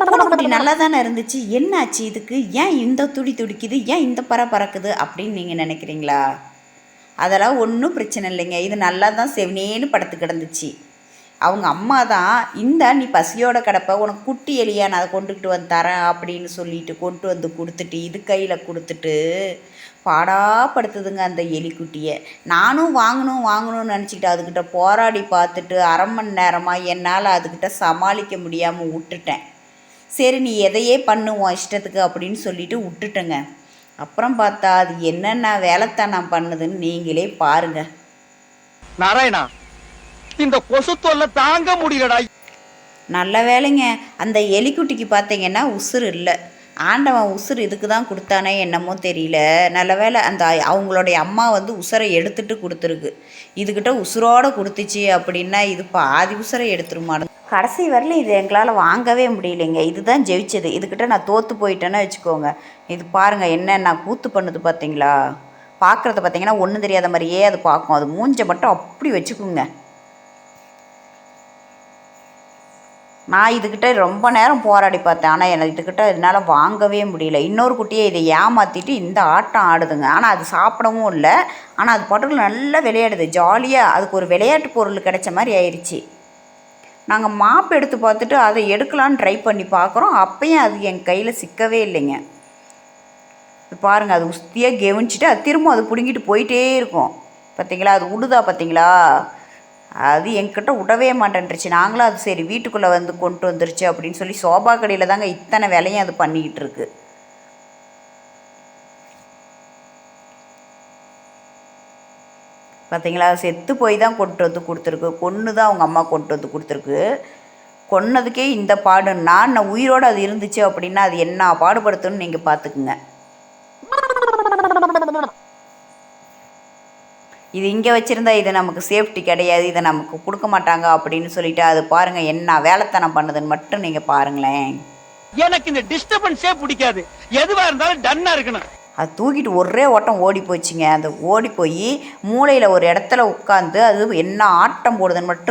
அப்படி நல்லா தானே இருந்துச்சு? என்னாச்சு இதுக்கு? ஏன் இந்த துடி துடிக்குது? ஏன் இந்த பற பறக்குது? அப்படின்னு நீங்கள் நினைக்கிறீங்களா? அதெல்லாம் ஒன்றும் பிரச்சனை இல்லைங்க. இது நல்லா தான் செவனேன்னு படுத்து கிடந்துச்சு. அவங்க அம்மா தான் இந்த நீ பசியோட கிடப்ப. உனக்கு குட்டி எலியா? நான் அதை கொண்டுக்கிட்டு வந்து தரேன் அப்படின்னு சொல்லிட்டு கொண்டு வந்து கொடுத்துட்டு இது கையில் கொடுத்துட்டு பாடாப்படுத்துதுங்க அந்த எலிக்குட்டியை. நானும் வாங்கணும் வாங்கணும்னு நினச்சிக்கிட்டு அதுக்கிட்ட போராடி பார்த்துட்டு அரை மணி நேரமாக என்னால் அதுக்கிட்ட சமாளிக்க முடியாமல் விட்டுட்டேன். சரி நீ எதையே பண்ணு உன் இஷ்டத்துக்கு அப்படின்னு சொல்லிட்டு விட்டுட்டேங்க. அப்புறம் பார்த்தா அது என்னென்ன வேலைத்தான் பண்ணுதுன்னு நீங்களே பாருங்கள் நாராயணா இந்த கொசு தொல்லை தாங்க முடியலடா. நல்ல வேலைங்க. அந்த எலிக்குட்டிக்கு பார்த்தீங்கன்னா உசுறு இல்லை. ஆண்டவன் உசுறு இதுக்கு தான் கொடுத்தானே என்னமோ தெரியல. நல்ல வேளை அந்த அவங்களுடைய அம்மா வந்து உசுரை எடுத்துட்டு கொடுத்துருக்கு. இதுக்கிட்ட உசுரோட கொடுத்துச்சு அப்படின்னா இது பாதி உசுரை எடுத்துருமாடு கடைசி வரல இது எங்களால் வாங்கவே முடியலைங்க. இதுதான் ஜெயிச்சது. இதுக்கிட்ட நான் தோற்று போயிட்டேன்னு வச்சுக்கோங்க. இது பாருங்கள் என்ன நான் கூத்து பண்ணுது பார்த்தீங்களா பார்க்குறத பார்த்தீங்கன்னா ஒன்றும் தெரியாத மாதிரியே அது பார்க்கும் அது மூஞ்சை மட்டும் அப்படி வச்சுக்குங்க. நான் இதுக்கிட்ட ரொம்ப நேரம் போராடி பார்த்தேன். ஆனால் எனக்கு இதுக்கிட்ட என்னால் வாங்கவே முடியல. இன்னொரு குட்டியை இதை ஏமாற்றிட்டு இந்த ஆட்டம் ஆடுதுங்க. ஆனால் அது சாப்பிடவும் இல்லை. ஆனால் அது பாட்டுக்கு நல்லா விளையாடுது. ஜாலியாக அதுக்கு ஒரு விளையாட்டு பொருள் கிடைச்ச மாதிரி ஆயிடுச்சு நாங்கள் மாப்பு எடுத்து பார்த்துட்டு அதை எடுக்கலான்னு ட்ரை பண்ணி பார்க்குறோம். அப்பயும் அது என் கையில் சிக்கவே இல்லைங்க. பாருங்கள் அது உஸ்தியாக கெவனிச்சிட்டு அது திரும்ப அது பிடுங்கிட்டு போயிட்டே இருக்கும். பார்த்தீங்களா அது விடுதா பார்த்தீங்களா அது என்கிட்ட விடவே மாட்டேன்ருச்சு நாங்களும் அது சரி வீட்டுக்குள்ளே வந்து கொண்டு வந்துருச்சு அப்படின்னு சொல்லி சோபா கடையில் தாங்க இத்தனை வேலையும் அது பண்ணிக்கிட்டு இருக்குது பார்த்தீங்களா? செத்து போய் தான் கொண்டு வந்து கொடுத்துருக்கு. கொன்று தான் அவங்க அம்மா கொண்டு வந்து கொடுத்துருக்கு. கொன்னதுக்கே இந்த பாடு. நான் உயிரோடு அது இருந்துச்சு அப்படின்னா அது என்ன பாடுபடுத்துன்னு நீங்கள் பார்த்துக்குங்க. இது இங்கே வச்சுருந்தா இது நமக்கு சேஃப்டி கிடையாது. இதை நமக்கு கொடுக்க மாட்டாங்க அப்படின்னு சொல்லிட்டு அது பாருங்கள் என்ன வேலைத்தனம் பண்ணுதுன்னு மட்டும் நீங்கள் பாருங்களேன். எனக்கு இந்த டிஸ்டர்பன்ஸே பிடிக்காது. எதுவாக இருந்தாலும் டன்னாக இருக்கணும். அது தூக்கிட்டு ஒரே ஓட்டம் ஓடி போச்சுங்க. அந்த ஓடி போய் மூளையில் ஒரு இடத்துல உட்காந்து அது என்ன ஆட்டம் போடுதுன்னு மட்டும்